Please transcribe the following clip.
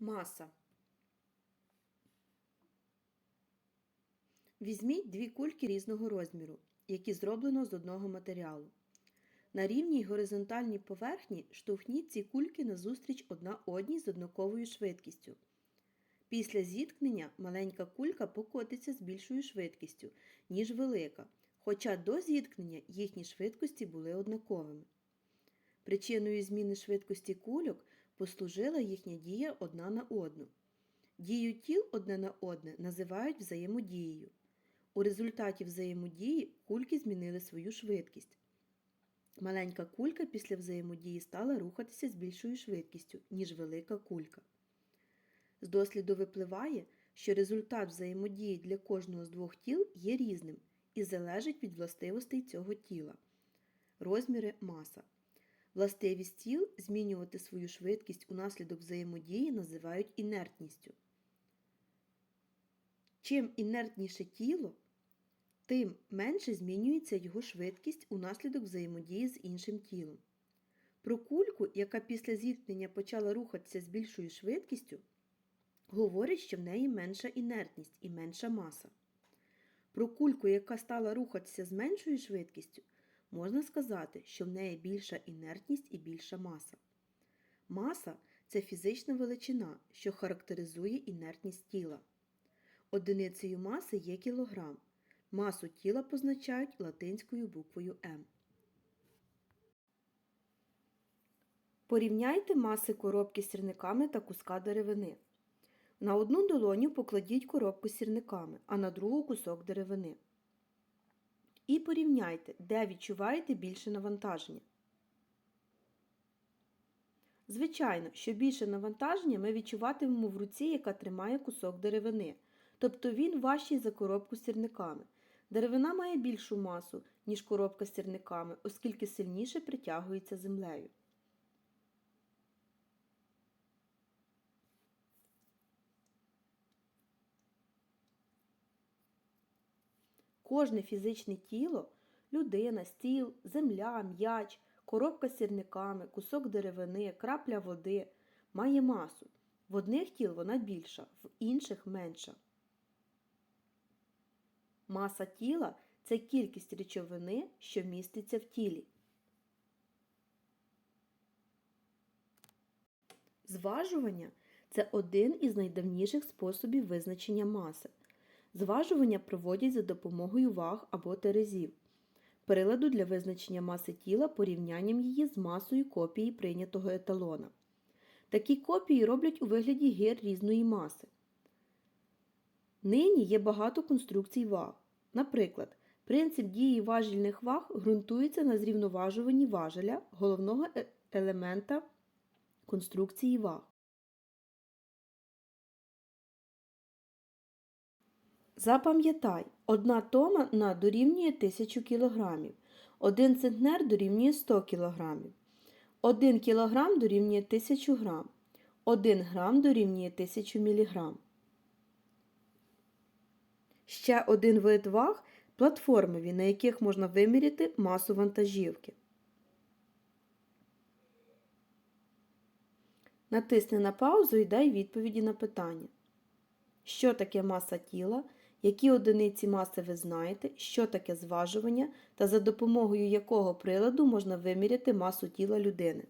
Маса. Візьміть дві кульки різного розміру, які зроблено з одного матеріалу. На рівній горизонтальній поверхні штовхніть ці кульки назустріч одна одній з однаковою швидкістю. Після зіткнення маленька кулька покотиться з більшою швидкістю, ніж велика, хоча до зіткнення їхні швидкості були однаковими. Причиною зміни швидкості кульок послужила їхня дія одна на одну. Дію тіл одне на одне називають взаємодією. У результаті взаємодії кульки змінили свою швидкість. Маленька кулька після взаємодії стала рухатися з більшою швидкістю, ніж велика кулька. З досліду випливає, що результат взаємодії для кожного з двох тіл є різним і залежить від властивостей цього тіла. Розміри маса. Властивість тіл змінювати свою швидкість унаслідок взаємодії називають інертністю. Чим інертніше тіло, тим менше змінюється його швидкість унаслідок взаємодії з іншим тілом. Про кульку, яка після зіткнення почала рухатися з більшою швидкістю, говорять, що в неї менша інертність і менша маса. Про кульку, яка стала рухатися з меншою швидкістю, можна сказати, що в неї більша інертність і більша маса. Маса це фізична величина, що характеризує інертність тіла. Одиницею маси є кілограм. Масу тіла позначають латинською буквою М. Порівняйте маси коробки з сірниками та куска деревини. На одну долоню покладіть коробку з сірниками, а на другу кусок деревини. І порівняйте, де відчуваєте більше навантаження. Звичайно, що більше навантаження ми відчуватимемо в руці, яка тримає кусок деревини, тобто він важчий за коробку з сірниками. Деревина має більшу масу, ніж коробка з сірниками, оскільки сильніше притягується землею. Кожне фізичне тіло людина, стіл, земля, м'яч, коробка з сірниками, кусок деревини, крапля води має масу. В одних тіл вона більша, в інших менша. Маса тіла це кількість речовини, що міститься в тілі. Зважування це один із найдавніших способів визначення маси. Зважування проводять за допомогою ваг або терезів, приладу для визначення маси тіла порівнянням її з масою копії прийнятого еталона. Такі копії роблять у вигляді гір різної маси. Нині є багато конструкцій ваг. Наприклад, принцип дії важільних ваг ґрунтується на зрівноважуванні важеля головного е- елемента конструкції ваг. Запам'ятай, одна тома на дорівнює 1000 кг, один центнер дорівнює 100 кг, 1 кг дорівнює 1000 г, 1 грам дорівнює 1000 мг. Ще один вид ваг платформові, на яких можна виміряти масу вантажівки. Натисни на паузу і дай відповіді на питання. Що таке маса тіла? Які одиниці маси ви знаєте, що таке зважування та за допомогою якого приладу можна виміряти масу тіла людини.